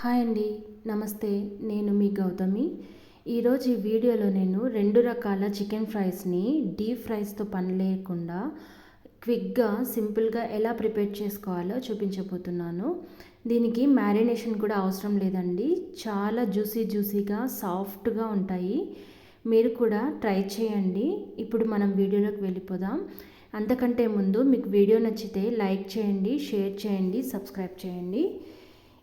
Hi అండి నమస్తే నేను మీ గౌతమి. ఈరోజు ఈ వీడియోలో నేను రెండు రకాల చికెన్ ఫ్రైస్ని డీప్ ఫ్రైస్తో పని లేకుండా క్విక్గా సింపుల్గా ఎలా ప్రిపేర్ చేసుకోవాలో చూపించబోతున్నాను. దీనికి మ్యారినేషన్ కూడా అవసరం లేదండి. చాలా జ్యూసీ జ్యూసీగా సాఫ్ట్గా ఉంటాయి. మీరు కూడా ట్రై చేయండి. ఇప్పుడు మనం వీడియోలోకి వెళ్ళిపోదాం. అంతకంటే ముందు మీకు వీడియో నచ్చితే లైక్ చేయండి షేర్ చేయండి సబ్స్క్రైబ్ చేయండి.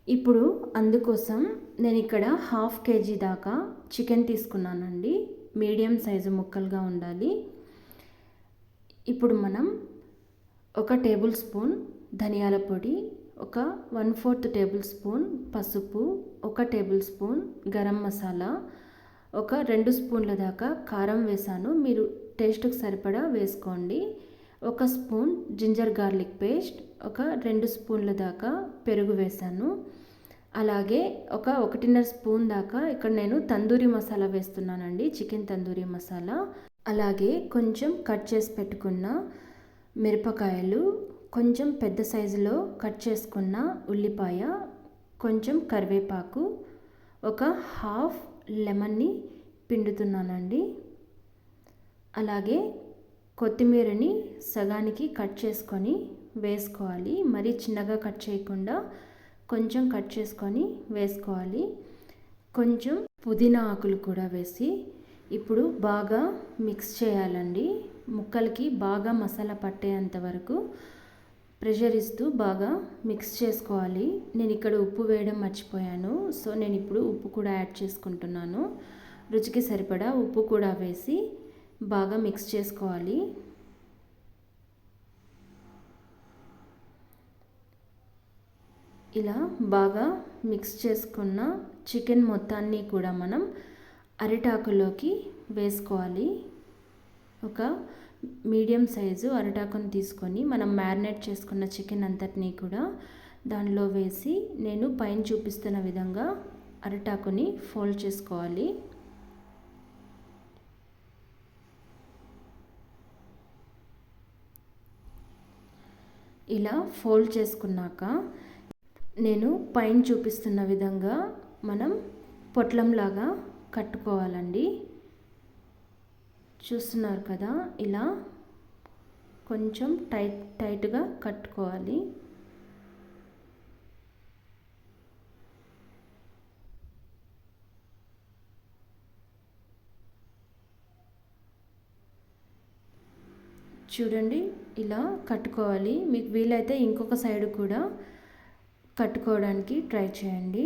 ఇప్పుడు అందుకోసం నేను ఇక్కడ హాఫ్ కేజీ దాకా చికెన్ తీసుకున్నానండి. మీడియం సైజు ముక్కలుగా ఉండాలి. ఇప్పుడు మనం ఒక టేబుల్ స్పూన్ ధనియాల పొడి ఒక వన్ ఫోర్త్ టేబుల్ స్పూన్ పసుపు ఒక టేబుల్ స్పూన్ గరం మసాలా ఒక రెండు స్పూన్ల దాకా కారం వేసాను. మీరు టేస్ట్కి సరిపడా వేసుకోండి. ఒక స్పూన్ జింజర్ గార్లిక్ పేస్ట్ ఒక రెండు స్పూన్ల దాకా పెరుగు వేసాను. అలాగే ఒక ఒకటిన్నర స్పూన్ దాకా ఇక్కడ నేను తందూరి మసాలా వేస్తున్నానండి చికెన్ తందూరి మసాలా. అలాగే కొంచెం కట్ చేసి పెట్టుకున్న మిరపకాయలు కొంచెం పెద్ద సైజులో కట్ చేసుకున్న ఉల్లిపాయ కొంచెం కరివేపాకు ఒక హాఫ్ లెమన్ని పిండుతున్నానండి. అలాగే కొత్తిమీరని సగానికి కట్ చేసుకొని వేసుకోవాలి మరీ చిన్నగా కట్ చేయకుండా కొంచెం కట్ చేసుకొని వేసుకోవాలి. కొంచెం పుదీనా ఆకులు కూడా వేసి ఇప్పుడు బాగా మిక్స్ చేయాలండి. ముక్కలకి బాగా మసాలా పట్టేంత వరకు ప్రెషర్ ఇస్తూ బాగా మిక్స్ చేసుకోవాలి. నేను ఇక్కడ ఉప్పు వేయడం మర్చిపోయాను. సో నేను ఇప్పుడు ఉప్పు కూడా యాడ్ చేసుకుంటున్నాను. రుచికి సరిపడా ఉప్పు కూడా వేసి బాగా మిక్స్ చేసుకోవాలి. ఇలా బాగా మిక్స్ చేసుకున్న చికెన్ మొత్తాన్ని కూడా మనం అరిటాకులోకి వేసుకోవాలి. ఒక మీడియం సైజు అరిటాకుని తీసుకొని మనం మ్యారినేట్ చేసుకున్న చికెన్ అంతటినీ కూడా దానిలో వేసి నేను పైన చూపిస్తున్న విధంగా అరిటాకుని ఫోల్డ్ చేసుకోవాలి. ఇలా ఫోల్డ్ చేసుకున్నాక నేను పైన చూపిస్తున్న విధంగా మనం పొట్లంలాగా కట్టుకోవాలండి. చూస్తున్నారు కదా ఇలా కొంచెం టైట్ టైట్గా కట్టుకోవాలి. చూడండి ఇలా కట్టుకోవాలి. మీకు వీలైతే ఇంకొక సైడ్ కూడా కట్టుకోవడానికి ట్రై చేయండి.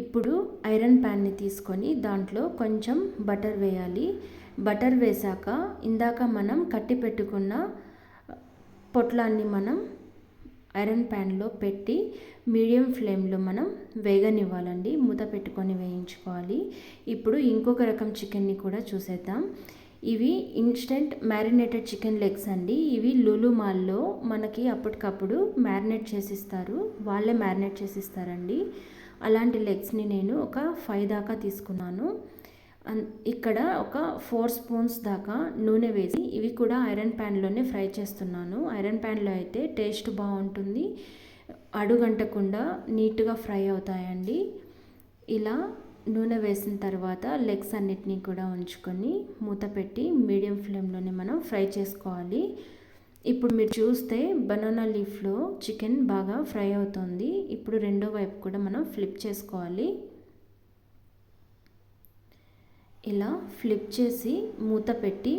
ఇప్పుడు ఐరన్ ప్యాన్ని తీసుకొని దాంట్లో కొంచెం బటర్ వేయాలి. బటర్ వేశాక ఇందాక మనం కట్టి పెట్టుకున్న పొట్లాన్ని మనం ఐరన్ ప్యాన్లో పెట్టి మీడియం ఫ్లేమ్లో మనం వేగనివ్వాలండి. మూత పెట్టుకొని వేయించుకోవాలి. ఇప్పుడు ఇంకొక రకం చికెన్ని కూడా చూసేద్దాం. ఇవి ఇన్స్టెంట్ మ్యారినేటెడ్ చికెన్ లెగ్స్ అండి. ఇవి లులు మాల్లో మనకి అప్పటికప్పుడు మ్యారినేట్ చేసిస్తారు. వాళ్ళే మ్యారినేట్ చేసిస్తారండి. అలాంటి లెగ్స్ని నేను ఒక ఫైవ్ దాకా తీసుకున్నాను. ఇక్కడ ఒక ఫోర్ స్పూన్స్ దాకా నూనె వేసి ఇవి కూడా ఐరన్ ప్యాన్లోనే ఫ్రై చేస్తున్నాను. ఐరన్ ప్యాన్లో అయితే టేస్ట్ బాగుంటుంది. అడుగంటకుండా నీట్గా ఫ్రై అవుతాయండి. ఇలా నూనె వేసిన తర్వాత లెగ్స్ అన్నిటినీ కూడా ఉంచుకొని మూత పెట్టి మీడియం ఫ్లేమ్లోనే మనం ఫ్రై చేసుకోవాలి. ఇప్పుడు మీరు చూస్తే బనానా లీఫ్లో చికెన్ బాగా ఫ్రై అవుతుంది. ఇప్పుడు రెండో వైపు కూడా మనం ఫ్లిప్ చేసుకోవాలి. ఇలా ఫ్లిప్ చేసి మూత పెట్టి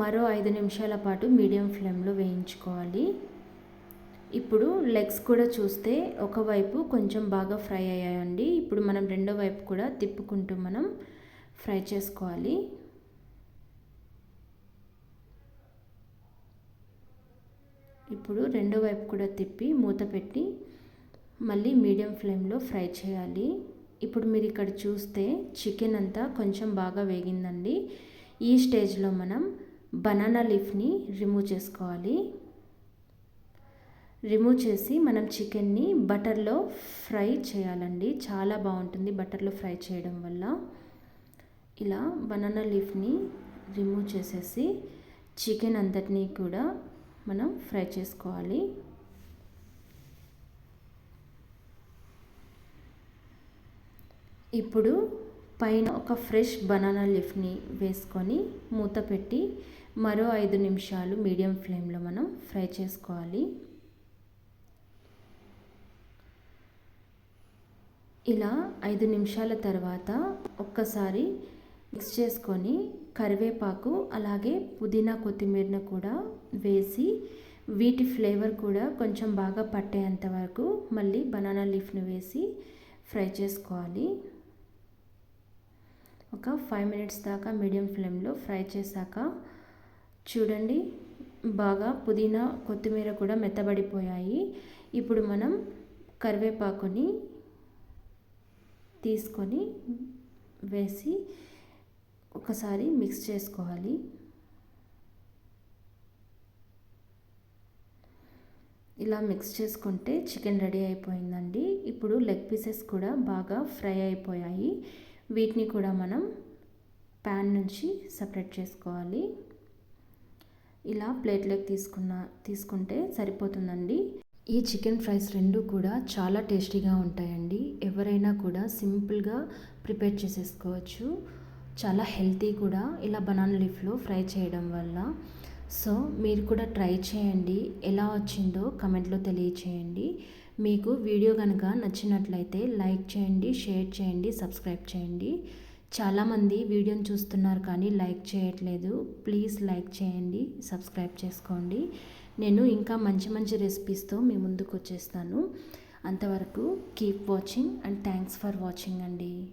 మరో ఐదు నిమిషాల పాటు మీడియం ఫ్లేమ్లో వేయించుకోవాలి. ఇప్పుడు లెగ్స్ కూడా చూస్తే ఒకవైపు కొంచెం బాగా ఫ్రై అయ్యాయండి. ఇప్పుడు మనం రెండో వైపు కూడా తిప్పుకుంటూ మనం ఫ్రై చేసుకోవాలి. ఇప్పుడు రెండో వైపు కూడా తిప్పి మూత పెట్టి మళ్ళీ మీడియం ఫ్లేమ్లో ఫ్రై చేయాలి. ఇప్పుడు మీరు ఇక్కడ చూస్తే చికెన్ అంతా కొంచెం బాగా వేగిందండి. ఈ స్టేజ్లో మనం బనానా లీఫ్ని రిమూవ్ చేసుకోవాలి. రిమూవ్ చేసి మనం చికెన్ని బటర్లో ఫ్రై చేయాలండి. చాలా బాగుంటుంది బటర్లో ఫ్రై చేయడం వల్ల. ఇలా బనానా లీఫ్ని రిమూవ్ చేసేసి చికెన్ అంతటినీ కూడా మనం ఫ్రై చేసుకోవాలి. ఇప్పుడు పైన ఒక ఫ్రెష్ బనానా లీఫ్ని వేసుకొని మూత పెట్టి మరో ఐదు నిమిషాలు మీడియం ఫ్లేమ్లో మనం ఫ్రై చేసుకోవాలి. ఇలా ఐదు నిమిషాల తర్వాత ఒక్కసారి మిక్స్ చేసుకొని కరివేపాకు అలాగే పుదీనా కొత్తిమీరను కూడా వేసి వీటి ఫ్లేవర్ కూడా కొంచెం బాగా పట్టేంత వరకు మళ్ళీ బనానా లీఫ్ను వేసి ఫ్రై చేసుకోవాలి. ఒక ఫైవ్ మినిట్స్ దాకా మీడియం ఫ్లేమ్లో ఫ్రై చేశాక చూడండి బాగా పుదీనా కొత్తిమీర కూడా మెత్తబడిపోయాయి. ఇప్పుడు మనం కరివేపాకుని తీసుకొని వేసి ఒకసారి మిక్స్ చేసుకోవాలి. ఇలా మిక్స్ చేసుకుంటే చికెన్ రెడీ అయిపోయిందండి. ఇప్పుడు లెగ్ పీసెస్ కూడా బాగా ఫ్రై అయిపోయాయి. వీటిని కూడా మనం ప్యాన్ నుంచి సపరేట్ చేసుకోవాలి. ఇలా ప్లేట్లోకి తీసుకున్న తీసుకుంటే సరిపోతుందండి. ఈ చికెన్ ఫ్రైస్ రెండు కూడా చాలా టేస్టీగా ఉంటాయండి. ఎవరైనా కూడా సింపుల్గా ప్రిపేర్ చేసేసుకోవచ్చు. చాలా హెల్తీ కూడా. ఇలా బనానా లీఫ్లో ఫ్రై చేయడం వల్ల. సో మీరు కూడా ట్రై చేయండి. ఎలా వచ్చిందో కమెంట్లో తెలియచేయండి. మీకు వీడియో కనుక నచ్చినట్లయితే లైక్ చేయండి షేర్ చేయండి సబ్స్క్రైబ్ చేయండి. చాలామంది వీడియోని చూస్తున్నారు కానీ లైక్ చేయట్లేదు. ప్లీజ్ లైక్ చేయండి సబ్స్క్రైబ్ చేసుకోండి. నేను ఇంకా మంచి మంచి రెసిపీస్తో మీ ముందుకు వచ్చేస్తాను. అంతవరకు keep watching and thanks for watching అండి.